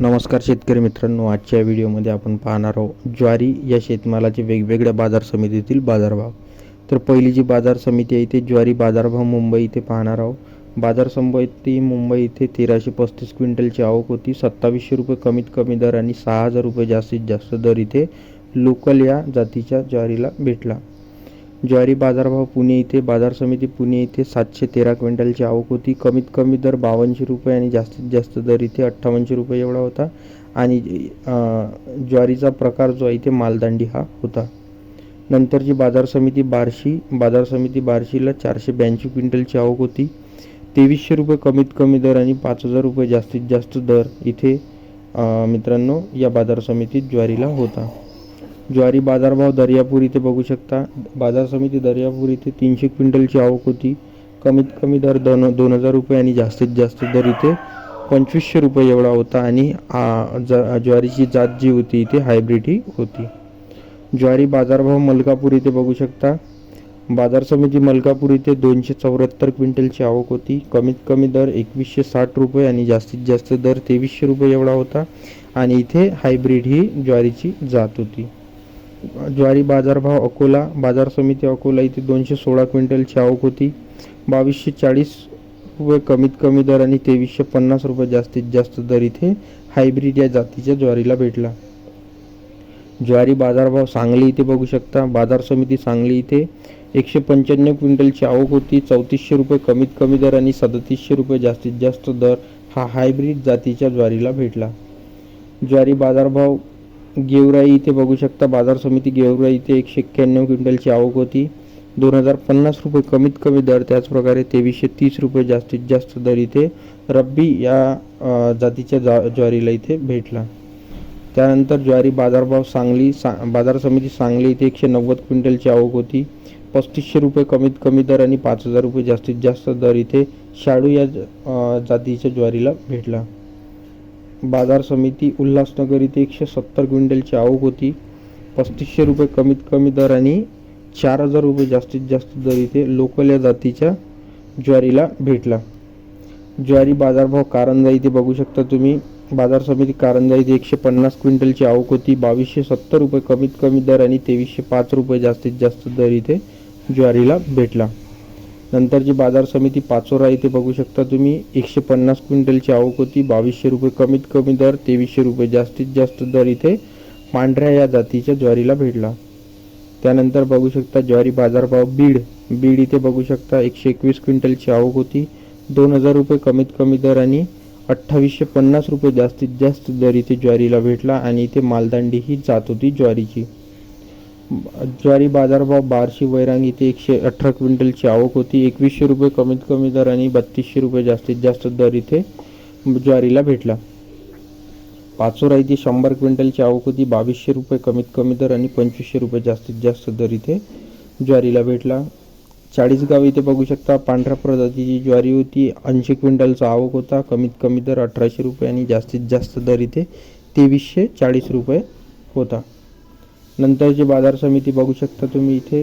नमस्कार शेतकरी मित्रांनो आजच्या व्हिडिओमध्ये आपण पाहणार आहोत ज्वारी या शेतमालाचे वेगवेगळ्या बाजार समितीतील बाजारभाव. तर पहिली जी बाजार समिती आहे ते ज्वारी बाजारभाव मुंबई इथे पाहणार आहोत. बाजार समिती मुंबई इथे तेराशे पस्तीस क्विंटलची आवक होती. सत्तावीसशे रुपये कमीत कमी दर आणि सहा हजार रुपये जास्तीत जास्त दर इथे लोकल या जातीच्या ज्वारीला भेटला. ज्वारी बाजारभाव पुणे इथे बाजार समिती पुणे इथे सातशे तेरा क्विंटलची आवक होती. कमीत कमी दर बावनशे रुपये आणि जास्तीत जास्त दर इथे अठ्ठावन्नशे रुपये एवढा होता. आणि ज्वारीचा प्रकार जो आहे इथे मालदांडी हा होता. नंतरची बाजार समिती बार्शी बाजार समिती बार्शीला चारशे ब्याऐंशी क्विंटलची आवक होती. तेवीसशे रुपये कमीत कमी दर आणि पाच हजार रुपये जास्तीत जास्त दर इथे मित्रांनो या बाजार समितीत ज्वारीला होता. ज्वारी बाजारभाव दर्यापूर इथे बघू शकता. बाजार समिती दर्यापूर इथे तीनशे क्विंटलची आवक होती. कमीत कमी दर दोन दोन हजार रुपये आणि जास्तीत जास्त दर इथे पंचवीसशे रुपये एवढा होता आणि ज- ज्वारीची जात जी होती इथे हायब्रिड ही होती. ज्वारी बाजारभाव मलकापूर इथे बघू शकता. बाजार समिती मलकापूर इथे दोनशे चौऱ्याहत्तर क्विंटलची आवक होती. कमीत कमी दर एकवीसशे साठ रुपये आणि जास्तीत जास्त दर तेवीसशे रुपये एवढा होता. आणि इथे हायब्रिड ही ज्वारीची जात होती. ज्वारी बाजारभाव अकोला बाजार समिती अकोला इथे दोनशे सोळा क्विंटलची आवक होती. बावीसशे चाळीस रुपये कमीत कमी दर आणि तेवीसशे पन्नास रुपये जास्तीत जास्त दर इथे हायब्रिड या जातीच्या ज्वारीला भेटला. ज्वारी बाजारभाव सांगली इथे बघू शकता. बाजार समिती सांगली इथे एकशे पंच्याण्णव क्विंटलची आवक होती. चौतीसशे रुपये कमीत कमी दर आणि सदतीसशे रुपये जास्तीत जास्त दर हा हायब्रिड जातीच्या ज्वारीला भेटला. ज्वारी बाजारभाव गेवराई इथे बघू शकता. बाजार समिती गेवराई इथे एकशे एक्क्याण्णव क्विंटलची आवक होती. दोन हजार पन्नास रुपये कमीत कमी दर त्याचप्रकारे तेवीसशे तीस रुपये जास्तीत जास्त दर इथे रब्बी या जातीच्या जा ज्वारीला इथे भेटला. त्यानंतर ज्वारी बाजारभाव सांगली सा बाजार समिती सांगली इथे एकशे नव्वद क्विंटलची आवक होती. पस्तीसशे रुपये कमीत कमी दर आणि पाच हजार रुपये जास्तीत जास्त दर इथे शाडू या जातीच्या ज्वारीला भेटला. बाजार समिती उल्हासनगर इथे एकशे सत्तर क्विंटलची आवक होती. पस्तीसशे रुपये कमीत कमी दर आणि चार हजार रुपये जास्तीत जास्त दर इथे लोकल या जातीच्या ज्वारीला भेटला. ज्वारी बाजारभाव कारंजा इथे बघू शकता तुम्ही. बाजार समिती कारंजा इथे एकशे पन्नास क्विंटलची आवक होती. बावीसशे सत्तर रुपये कमीत कमी दर आणि तेवीसशे पाच रुपये जास्तीत जास्त दर इथे ज्वारीला भेटला. नंतरची बाजार समिती पाचोरा इथे बघू शकता तुम्ही. एकशे पन्नास क्विंटलची आवक होती. बावीसशे रुपये कमीत कमी दर तेवीसशे रुपये जास्तीत जास्त दर इथे पांढऱ्या या जातीच्या ज्वारीला भेटला. त्यानंतर बघू शकता ज्वारी बाजारभाव बीड. बीड इथे बघू शकता एकशे एकवीस क्विंटलची आवक होती. दोन हजार रुपये कमीत कमी दर आणि अठ्ठावीसशे पन्नास रुपये जास्तीत जास्त दर इथे ज्वारीला भेटला आणि इथे मालदांडी ही जात होती ज्वारीची. ज्वारी बाजारभाव बारशे वैरांग इथे एकशे अठरा क्विंटलची आवक होती. एकवीसशे रुपये कमीत कमी दर आणि बत्तीसशे रुपये जास्तीत जास्त दर इथे ज्वारीला भेटला. पाचोरा इथे शंभर क्विंटलची आवक होती. बावीसशे रुपये कमीत कमी दर आणि पंचवीसशे रुपये जास्तीत जास्त दर इथे ज्वारीला भेटला. चाळीसगाव इथे बघू शकता पांढऱ्या प्रजातीची ज्वारी होती. ऐंशी क्विंटलचा आवक होता. कमीत कमी दर अठराशे रुपये आणि जास्तीत जास्त दर इथे तेवीसशे चाळीस रुपये होता. नंतरची बाजार समिती बघू शकता तुम्ही इथे.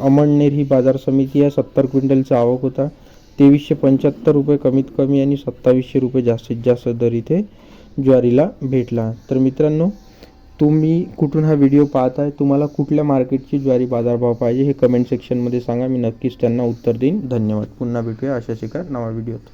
अमळनेर ही बाजार समिती आहे. सत्तर क्विंटलचा आवक होता. तेवीसशे पंच्याहत्तर रुपये कमीत कमी आणि सत्तावीसशे रुपये जास्तीत जास्त दर इथे ज्वारीला भेटला. तर मित्रांनो तुम्ही कुठून हा व्हिडिओ पाहत आहे तुम्हाला कुठल्या मार्केटची ज्वारी बाजारभाव पाहिजे हे कमेंट सेक्शनमध्ये सांगा. मी नक्कीच त्यांना उत्तर देईन. धन्यवाद. पुन्हा भेटूया अशाच एका नवा व्हिडिओत.